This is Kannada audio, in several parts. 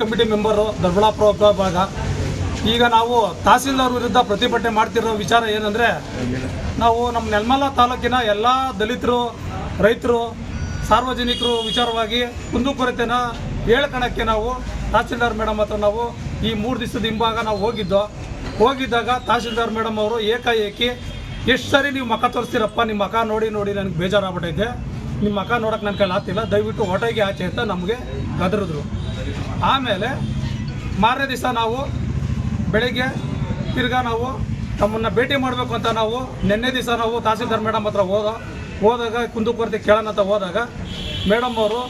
ಕಮಿಟಿ ಮೆಂಬರು ದೊಡ್ಡಬಳ್ಳಾಪುರ ಉಪವಿಭಾಗ ಈಗ ನಾವು ತಹಸೀಲ್ದಾರ್ ವಿರುದ್ಧ ಪ್ರತಿಭಟನೆ ಮಾಡ್ತಿರೋ ವಿಚಾರ ಏನಂದರೆ, ನಾವು ನಮ್ಮ ನೆಲಮಲ್ಲ ತಾಲೂಕಿನ ಎಲ್ಲ ದಲಿತರು, ರೈತರು, ಸಾರ್ವಜನಿಕರು ವಿಚಾರವಾಗಿ ಕುಂದುಕೊರತೆನ ಹೇಳ್ಕೊಳಕ್ಕೆ ನಾವು ತಹಸೀಲ್ದಾರ್ ಮೇಡಮ್ ಹತ್ರ ನಾವು ಈ ಮೂರು ದಿವಸದ ಹಿಂಭಾಗ ನಾವು ಹೋಗಿದ್ದೋ, ಹೋಗಿದ್ದಾಗ ತಹಸೀಲ್ದಾರ್ ಮೇಡಮ್ ಅವರು ಏಕಾಏಕಿ, ಎಷ್ಟು ಸರಿ ನೀವು ಮಖ ತೋರಿಸ್ತೀರಪ್ಪ ನಿಮ್ಮ ಮಖ ನೋಡಿ ನೋಡಿ ನನಗೆ ಬೇಜಾರಾಗ್ಬಿಟ್ಟೈತೆ ನಿಮ್ಮ ಮಖ ನೋಡೋಕೆ ನನ್ನ ಕೈಲಿ ಆಗ್ತಿಲ್ಲ ದಯವಿಟ್ಟು ಹೊಟ್ಟೆಗೆ ಆಚೆ ಅಂತ ನಮಗೆ ಗದರಿದ್ರು. ಆಮೇಲೆ ಮಾರನೇ ದಿವಸ ನಾವು ಬೆಳಿಗ್ಗೆ ತಿರ್ಗಾ ನಾವು ತಮ್ಮನ್ನು ಭೇಟಿ ಮಾಡಬೇಕು ಅಂತ ನಾವು ನಿನ್ನೆ ದಿವಸ ನಾವು ತಹಸೀಲ್ದಾರ್ ಮೇಡಮ್ ಹತ್ರ ಹೋದ ಹೋದಾಗ ಕುಂದುಕೊರತೆ ಕೇಳೋಣ ಅಂತ ಹೋದಾಗ ಮೇಡಮ್ ಅವರು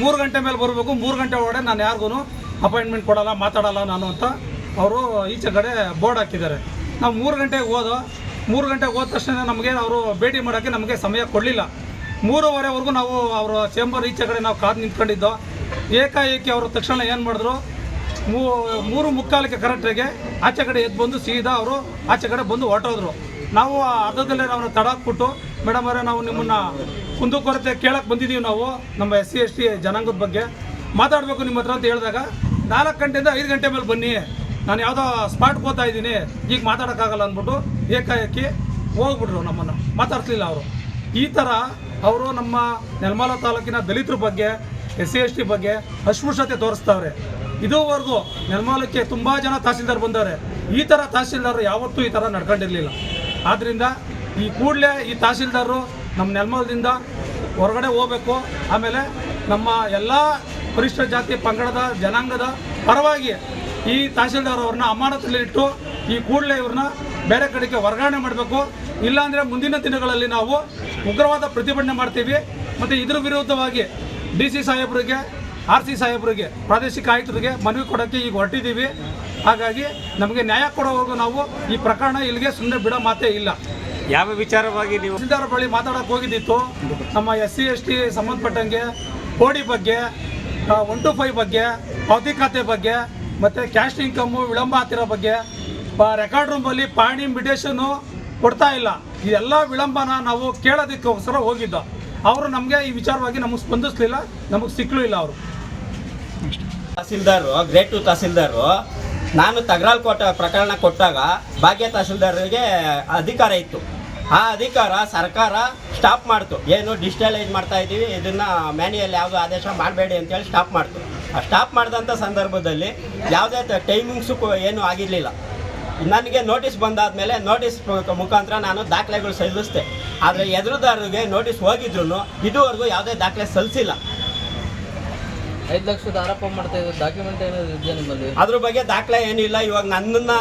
ಮೂರು ಗಂಟೆ ಮೇಲೆ ಬರಬೇಕು, ಮೂರು ಗಂಟೆ ಒಳಗಡೆ ನಾನು ಯಾರಿಗೂ ಅಪಾಯಿಂಟ್ಮೆಂಟ್ ಕೊಡೋಲ್ಲ, ಮಾತಾಡೋಲ್ಲ ನಾನು ಅಂತ ಅವರು ಈಚೆ ಕಡೆ ಬೋರ್ಡ್ ಹಾಕಿದ್ದಾರೆ. ನಾವು ಮೂರು ಗಂಟೆಗೆ ಹೋದೋ, ಮೂರು ಗಂಟೆಗೆ ಹೋದ ತಕ್ಷಣ ನಮಗೆ ಅವರು ಭೇಟಿ ಮಾಡೋಕ್ಕೆ ನಮಗೆ ಸಮಯ ಕೊಡಲಿಲ್ಲ. ಮೂರುವರೆವರೆಗೂ ನಾವು ಅವರ ಚೇಂಬರ್ ಈಚೆ ಕಡೆ ನಾವು ಕಾದು ನಿಂತ್ಕೊಂಡಿದ್ದೋ ಏಕಾಏಕಿ ಅವರು ತಕ್ಷಣ ಏನು ಮಾಡಿದ್ರು? ಮೂರು ಮುಕ್ಕಾಲಕ್ಕೆ ಕರೆಕ್ಟಾಗಿ ಆಚೆ ಕಡೆ ಎದ್ದು ಬಂದು ಸೀದಾ ಅವರು ಆಚೆ ಕಡೆ ಬಂದು ಹೊರಟೋದ್ರು. ನಾವು ಅರ್ಧದಲ್ಲೇ ನಾವು ತಡಾಕ್ಬಿಟ್ಟು ಮೇಡಮ್ ಅವರೇ, ನಾವು ನಿಮ್ಮನ್ನು ಕುಂದುಕೊರತೆ ಕೇಳಕ್ಕೆ ಬಂದಿದ್ದೀವಿ ನಾವು, ನಮ್ಮ ಎಸ್ ಸಿ, ಎಸ್ ಟಿ ಜನಾಂಗದ ಬಗ್ಗೆ. ಮಾತಾಡಬೇಕು ನಿಮ್ಮ ಹತ್ರ ಅಂತ ಹೇಳಿದಾಗ, ನಾಲ್ಕು ಗಂಟೆಯಿಂದ ಐದು ಗಂಟೆ ಮೇಲೆ ಬನ್ನಿ. ನಾನು ಯಾವುದೋ ಸ್ಪಾಟ್ಗೆ ಹೋಗ್ತಾ ಇದ್ದೀನಿ. ಈಗ ಮಾತಾಡೋಕ್ಕಾಗಲ್ಲ ಅಂದ್ಬಿಟ್ಟು ಏಕಾಏಕಿ ಹೋಗ್ಬಿಟ್ರು ನಮ್ಮನ್ನು. ಮಾತಾಡ್ತಿಲ್ಲ ಅವರು. ಈ ಥರ ಅವರು ನಮ್ಮ ನೆಲಮಲ ತಾಲೂಕಿನ ದಲಿತರ ಬಗ್ಗೆ ಎಸ್ ಸಿ ಎಸ್ ಟಿ ಬಗ್ಗೆ ಅಸ್ಪೃಶ್ಯತೆ ತೋರಿಸ್ತಾವ್ರೆ. ಇದುವರೆಗೂ ನೆಲಮಲಕ್ಕೆ ತುಂಬ ಜನ ತಹಸೀಲ್ದಾರ್ ಬಂದವ್ರೆ. ಈ ಥರ ತಹಸೀಲ್ದಾರ್ ಯಾವತ್ತೂ ಈ ಥರ ನಡ್ಕೊಂಡಿರಲಿಲ್ಲ. ಆದ್ದರಿಂದ ಈ ಕೂಡಲೇ ಈ ತಹಸೀಲ್ದಾರರು ನಮ್ಮ ನೆಲಮಲದಿಂದ ಹೊರಗಡೆ ಹೋಗಬೇಕು. ಆಮೇಲೆ ನಮ್ಮ ಎಲ್ಲ ಪರಿಶಿಷ್ಟ ಜಾತಿ ಪಂಗಡದ ಜನಾಂಗದ ಪರವಾಗಿ ಈ ತಹಸೀಲ್ದಾರ್ ಅವ್ರನ್ನ ಅಮಾನತಲ್ಲಿಟ್ಟು ಈ ಕೂಡಲೇ ಇವ್ರನ್ನ ಬೇರೆ ಕಡೆಗೆ ವರ್ಗಾವಣೆ ಮಾಡಬೇಕು. ಇಲ್ಲಾಂದರೆ ಮುಂದಿನ ದಿನಗಳಲ್ಲಿ ನಾವು ಉಗ್ರವಾದ ಪ್ರತಿಭಟನೆ ಮಾಡ್ತೀವಿ. ಮತ್ತು ಇದ್ರ ವಿರುದ್ಧವಾಗಿ ಡಿ ಸಿ ಸಾಹೇಬ್ರಿಗೆ ಆರ್ ಸಿ ಸಾಹೇಬ್ರಿಗೆ ಪ್ರಾದೇಶಿಕ ಆಯುಕ್ತರಿಗೆ ಮನವಿ ಕೊಡೋಕ್ಕೆ ಈಗ ಹೊರಟಿದ್ದೀವಿ. ಹಾಗಾಗಿ ನಮಗೆ ನ್ಯಾಯ ಕೊಡೋವರೆಗೂ ನಾವು ಈ ಪ್ರಕರಣ ಇಲ್ಲಿಗೆ ಸುಮ್ಮನೆ ಬಿಡೋ ಮಾತೇ ಇಲ್ಲ. ಯಾವ ವಿಚಾರವಾಗಿ ನೀವು ತಹಸೀಲ್ದಾರ್ ಬಳಿ ಮಾತಾಡೋಕೆ ಹೋಗಿದ್ದಿತ್ತು. ನಮ್ಮ ಎಸ್ ಸಿ ಎಸ್ ಟಿ ಸಂಬಂಧಪಟ್ಟಂಗೆ ಕೋಡಿ ಬಗ್ಗೆ ಒನ್ ಟು ಫೈವ್ ಬಗ್ಗೆ ಪಾವತಿ ಖಾತೆ ಬಗ್ಗೆ ಮತ್ತು ಕ್ಯಾಶ್ ಇನ್ಕಮ್ಮು ವಿಳಂಬ ಆಗ್ತಿರೋ ಬಗ್ಗೆ ರೆಕಾರ್ಡ್ ರೂಮಲ್ಲಿ ಪಾಣಿ ಮಿಡೇಷನ್ನು ಕೊಡ್ತಾ ಇಲ್ಲ. ಇದೆಲ್ಲ ವಿಳಂಬನ ನಾವು ಕೇಳೋದಕ್ಕೋಸ್ಕರ ಹೋಗಿದ್ದು. ಅವರು ನಮಗೆ ಈ ವಿಚಾರವಾಗಿ ನಮಗೆ ಸ್ಪಂದಿಸಲಿಲ್ಲ, ನಮಗೆ ಸಿಕ್ಕಲೂ ಇಲ್ಲ ಅವರು. ತಹಸೀಲ್ದಾರು, ಗ್ರೇಟ್ ಟು ತಹಸೀಲ್ದಾರು, ನಾನು ತಗರಾಲ್ ಕೊಟ್ಟ ಪ್ರಕರಣ ಕೊಟ್ಟಾಗ ಭಾಗ್ಯ ತಹಸೀಲ್ದಾರರಿಗೆ ಅಧಿಕಾರ ಇತ್ತು. ಆ ಅಧಿಕಾರ ಸರ್ಕಾರ ಸ್ಟಾಪ್ ಮಾಡ್ತು. ಏನು ಡಿಜಿಟಲೈಸ್ ಮಾಡ್ತಾ ಇದ್ದೀವಿ, ಇದನ್ನು ಮ್ಯಾನ್ಯಲ್ ಯಾವುದು ಆದೇಶ ಮಾಡಬೇಡಿ ಅಂತೇಳಿ ಸ್ಟಾಪ್ ಮಾಡ್ತು. ಆ ಸ್ಟಾಪ್ ಮಾಡಿದಂಥ ಸಂದರ್ಭದಲ್ಲಿ ಯಾವುದೇ ಟೈಮಿಂಗ್ಸು ಏನು ಆಗಿರಲಿಲ್ಲ. ನನಗೆ ನೋಟಿಸ್ ಬಂದಾದ್ಮೇಲೆ ನೋಟಿಸ್ ಮುಖಾಂತರ ನಾನು ದಾಖಲೆಗಳು ಸಲ್ಲಿಸಿದೆ. ಆದರೆ ಎದುರುದಾರರಿಗೆ ನೋಟಿಸ್ ಹೋಗಿದ್ರು ಇದುವರೆಗೂ ಯಾವುದೇ ದಾಖಲೆ ಸಲ್ಲಿಸಿಲ್ಲ. ಐದು ಲಕ್ಷದ ಆರೋಪ ಮಾಡ್ತಾ ಇದ್ದಾರೆ ಡಾಕ್ಯುಮೆಂಟ್ ಏನಾದ್ರು ಇದೆಯಾ ನಿಮ್ಮಲ್ಲಿ? ಅದ್ರ ಬಗ್ಗೆ ದಾಖಲೆ ಏನಿಲ್ಲ ಇವಾಗ ನನ್ನನ್ನ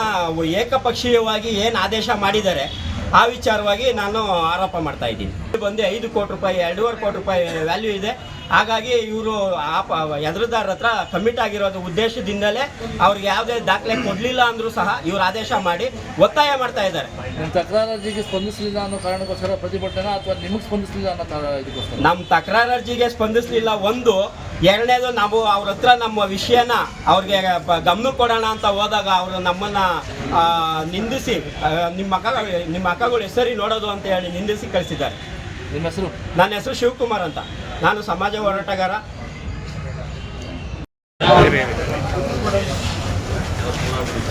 ಏಕಪಕ್ಷೀಯವಾಗಿ ಏನು ಆದೇಶ ಮಾಡಿದ್ದಾರೆ ಆ ವಿಚಾರವಾಗಿ ನಾನು ಆರೋಪ ಮಾಡ್ತಾ ಇದ್ದೀನಿ. ಬಂದು ಐದು ಕೋಟಿ ರೂಪಾಯಿ ಎರಡೂವರೆ ಕೋಟಿ ರೂಪಾಯಿ ವ್ಯಾಲ್ಯೂ ಇದೆ. ಹಾಗಾಗಿ ಇವರು ಎದುರುದಾರರ ಎದುರುದಾರ ಹತ್ರ ಕಮಿಟ್ ಆಗಿರೋದು ಉದ್ದೇಶದಿಂದಲೇ ಅವ್ರಿಗೆ ಯಾವುದೇ ದಾಖಲೆ ಕೊಡಲಿಲ್ಲ ಅಂದರೂ ಸಹ ಇವರು ಆದೇಶ ಮಾಡಿ ಒತ್ತಾಯ ಮಾಡ್ತಾ ಇದ್ದಾರೆ. ತಕರಾರರ್ಜಿಗೆ ಸ್ಪಂದಿಸಲಿಲ್ಲ ಅನ್ನೋ ಕಾರಣಕ್ಕೋಸ್ಕರ ಪ್ರತಿಭಟನೆ ಅಥವಾ ನಿಮಗೆ ಸ್ಪಂದಿಸಲಿಲ್ಲ ಅನ್ನೋ ಕಾರಣ ಇದಕ್ಕೋಸ್ಕರ? ನಮ್ಮ ತಕರಾರು ಅರ್ಜಿಗೆ ಸ್ಪಂದಿಸಲಿಲ್ಲ ಒಂದು. ಎರಡನೇದು ನಾವು ಅವ್ರ ಹತ್ರ ನಮ್ಮ ವಿಷಯನ ಅವ್ರಿಗೆ ಗಮನ ಕೊಡೋಣ ಅಂತ ಹೋದಾಗ ಅವರು ನಮ್ಮನ್ನ ನಿಂದಿಸಿ ನಿಮ್ಮ ಅಕ್ಕ ನಿಮ್ಮ ಅಕ್ಕಗಳು ಹೆಸರಿ ನೋಡೋದು ಅಂತ ಹೇಳಿ ನಿಂದಿಸಿ ಕಳಿಸಿದ್ದಾರೆ. ನಿಮ್ಮ ಹೆಸರು? ನನ್ನ ಹೆಸರು ಶಿವಕುಮಾರ್ ಅಂತ. ನಾನು ಸಮಾಜ ಹೋರಾಟಗಾರ.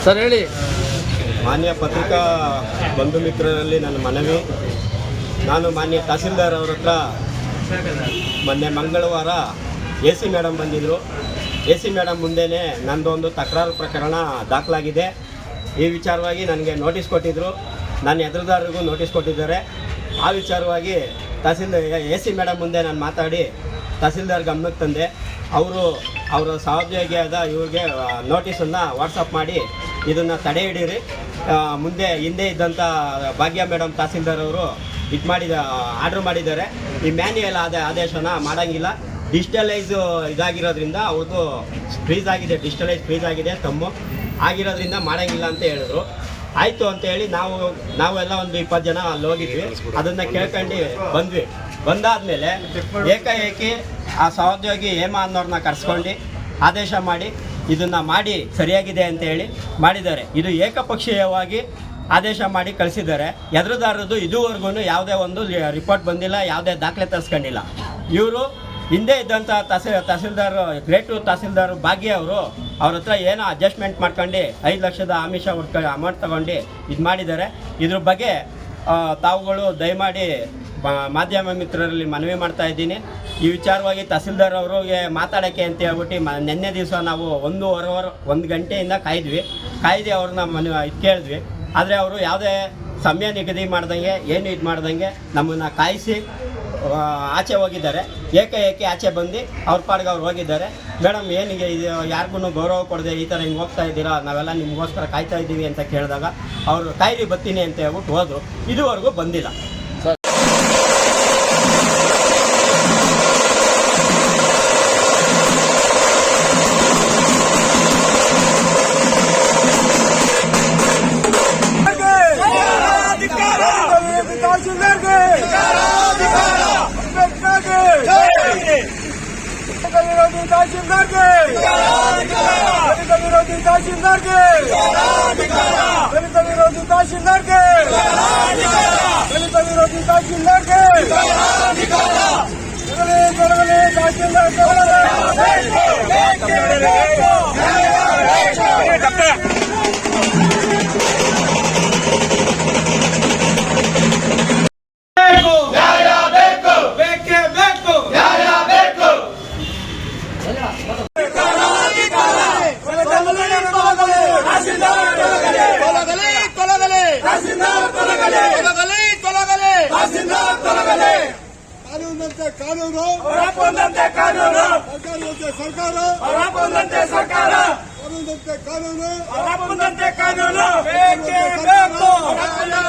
ಸರ್ ಹೇಳಿ. ಮಾನ್ಯ ಪತ್ರಿಕಾ ಬಂಧು ಮಿತ್ರರಲ್ಲಿ ನನ್ನ ಮನವಿ. ನಾನು ಮಾನ್ಯ ತಹಸೀಲ್ದಾರ್ ಅವ್ರ ಹತ್ರ ಮೊನ್ನೆ ಮಂಗಳವಾರ ಎ ಸಿ ಮೇಡಮ್ ಬಂದಿದ್ದರು ಎ ಸಿ ಮೇಡಮ್ ಮುಂದೆನೇ ನಂದೊಂದು ತಕರಾರು ಪ್ರಕರಣ ದಾಖಲಾಗಿದೆ. ಈ ವಿಚಾರವಾಗಿ ನನಗೆ ನೋಟಿಸ್ ಕೊಟ್ಟಿದ್ದರು ನನ್ನ ಎದುರುದಾರರಿಗೂ ನೋಟಿಸ್ ಕೊಟ್ಟಿದ್ದಾರೆ. ಆ ವಿಚಾರವಾಗಿ ತಹಸೀಲ್ದಾರ್ ಎ ಸಿ ಮೇಡಮ್ ಮುಂದೆ ನಾನು ಮಾತಾಡಿ ತಹಸೀಲ್ದಾರ್ ಗಮನಕ್ಕೆ ತಂದೆ, ಅವರು ಅವರ ಸಹೋದ್ಯೋಗಿಯಾದ ಇವ್ರಿಗೆ ನೋಟಿಸನ್ನು ವಾಟ್ಸಪ್ ಮಾಡಿ ಇದನ್ನು ತಡೆ ಹಿಡೀರಿ. ಮುಂದೆ ಹಿಂದೆ ಇದ್ದಂಥ ಭಾಗ್ಯ ಮೇಡಮ್ ತಹಸೀಲ್ದಾರ್ ಅವರು ಇದು ಮಾಡಿದ ಆರ್ಡ್ರ್ ಮಾಡಿದ್ದಾರೆ. ಈ ಮ್ಯಾನ್ಯಲ್ ಆದ ಆದೇಶನ ಮಾಡೋಂಗಿಲ್ಲ. ಡಿಜಿಟಲೈಸ್ ಇದಾಗಿರೋದ್ರಿಂದ ಅವ್ರದ್ದು ಫ್ರೀಸ್ ಆಗಿದೆ ಡಿಜಿಟಲೈಸ್ ಫ್ರೀಸ್ ಆಗಿದೆ, ತಮ್ಮ. ಆಗಿರೋದ್ರಿಂದ ಮಾಡೋಂಗಿಲ್ಲ ಅಂತ ಹೇಳಿದ್ರು. ಆಯಿತು ಅಂತ ಹೇಳಿ ನಾವು, ನಾವೆಲ್ಲ ಒಂದು ಇಪ್ಪತ್ತು ಜನ ಅಲ್ಲಿ ಹೋಗಿದ್ವಿ. ಅದನ್ನು ಕೇಳ್ಕೊಂಡು ಬಂದ್ವಿ. ಬಂದಾದ್ಮೇಲೆ ಏಕಾಏಕಿ ಆ ಸಹೋದ್ಯೋಗಿ ಹೇಮಾ ಅನ್ನೋರನ್ನ ಕರ್ಸ್ಕೊಂಡು ಆದೇಶ ಮಾಡಿ ಇದನ್ನು ಮಾಡಿ ಸರಿಯಾಗಿದೆ ಅಂತ ಹೇಳಿ ಮಾಡಿದ್ದಾರೆ. ಇದು ಏಕಪಕ್ಷೀಯವಾಗಿ ಆದೇಶ ಮಾಡಿ ಕಳಿಸಿದ್ದಾರೆ. ಎದುರುದಾರದ್ದು ಇದುವರೆಗೂ ಯಾವುದೇ ಒಂದು ರಿಪೋರ್ಟ್ ಬಂದಿಲ್ಲ, ಯಾವುದೇ ದಾಖಲೆ ತರಿಸ್ಕೊಂಡಿಲ್ಲ. ಇವರು ಹಿಂದೆ ಇದ್ದಂಥ ತಹಸೀಲ್ ತಹಸೀಲ್ದಾರ್ ಗ್ರೇಟು ತಹಸೀಲ್ದಾರ್ ಭಾಗ್ಯ ಅವರು ಅವ್ರ ಹತ್ರ ಏನೋ ಅಡ್ಜಸ್ಟ್ಮೆಂಟ್ ಮಾಡ್ಕೊಂಡು ಐದು ಲಕ್ಷದ ಆಮಿಷ ಹೊಡ್ಕ ಅಮೌಂಟ್ ತಗೊಂಡು ಇದು ಮಾಡಿದ್ದಾರೆ. ಇದ್ರ ಬಗ್ಗೆ ತಾವುಗಳು ದಯಮಾಡಿ ಮಾಧ್ಯಮ ಮಿತ್ರರಲ್ಲಿ ಮನವಿ ಮಾಡ್ತಾ ಇದ್ದೀನಿ. ಈ ವಿಚಾರವಾಗಿ ತಹಸೀಲ್ದಾರ್ ಅವ್ರಿಗೆ ಮಾತಾಡೋಕ್ಕೆ ಅಂತ ಹೇಳ್ಬಿಟ್ಟು ಮ, ನಿನ್ನೆ ದಿವಸ ನಾವು ಒಂದೂವರೆ ಅವರ್, ಒಂದು ಗಂಟೆಯಿಂದ ಕಾಯ್ದ್ವಿ. ಕಾಯ್ದು ಅವ್ರನ್ನ ಮನ ಇದು ಕೇಳಿದ್ವಿ. ಆದರೆ ಅವರು ಯಾವುದೇ ಸಮಯ ನಿಗದಿ ಮಾಡ್ದಂಗೆ, ಏನು ಇದು ಮಾಡ್ದಂಗೆ ನಮ್ಮನ್ನು ಕಾಯಿಸಿ ಆಚೆ ಹೋಗಿದ್ದಾರೆ. ಏಕೆ ಏಕೆ ಆಚೆ ಬಂದು ಅವ್ರ ಪಾಡ್ಗೆ ಅವ್ರು ಹೋಗಿದ್ದಾರೆ. ಮೇಡಮ್, ಏನಿಗೆ ಇದು ಯಾರಿಗೂ ಗೌರವ ಕೊಡದೆ ಈ ಥರ ಹಿಂಗೆ ಹೋಗ್ತಾ ಇದ್ದೀರಾ? ನಾವೆಲ್ಲ ನಿಮಗೋಸ್ಕರ ಕಾಯ್ತಾ ಇದ್ದೀವಿ ಅಂತ ಕೇಳಿದಾಗ ಅವರು ಕಾಯ್ರಿ ಬರ್ತೀನಿ ಅಂತ ಹೇಳ್ಬಿಟ್ಟು ಹೋದರು. ಇದುವರೆಗೂ ಬಂದಿಲ್ಲ. ವಿರೋಧಿ ತಹಶೀಲ್ದಾರ್ಗೆ ದಲಿತ ವಿರೋಧಿ ತಹಶೀಲ್ದಾರ್ಗೆ ದಲಿತ ವಿರೋಧಿ ತಹಶೀಲ್ದಾರ್ಗೆ ದಲಿತ ವಿರೋಧಿ ತಹಶೀಲ್ದಾರ್ಗೆ ಕೊಡಲಿ, ಕೊಡಲಿ, ತಹಶೀಲ್ದಾರ್ ಬಂದಂತೆ ಕಾನೂನು. ಬಂದಂತೆ ಕಾನೂನು. ಸರ್ಕಾರದಂತೆ ಸರ್ಕಾರ. ಬಂದಂತೆ ಸರ್ಕಾರ. ಬಂದಂತೆ ಕಾನೂನು. ಬಂದಂತೆ ಕಾನೂನು.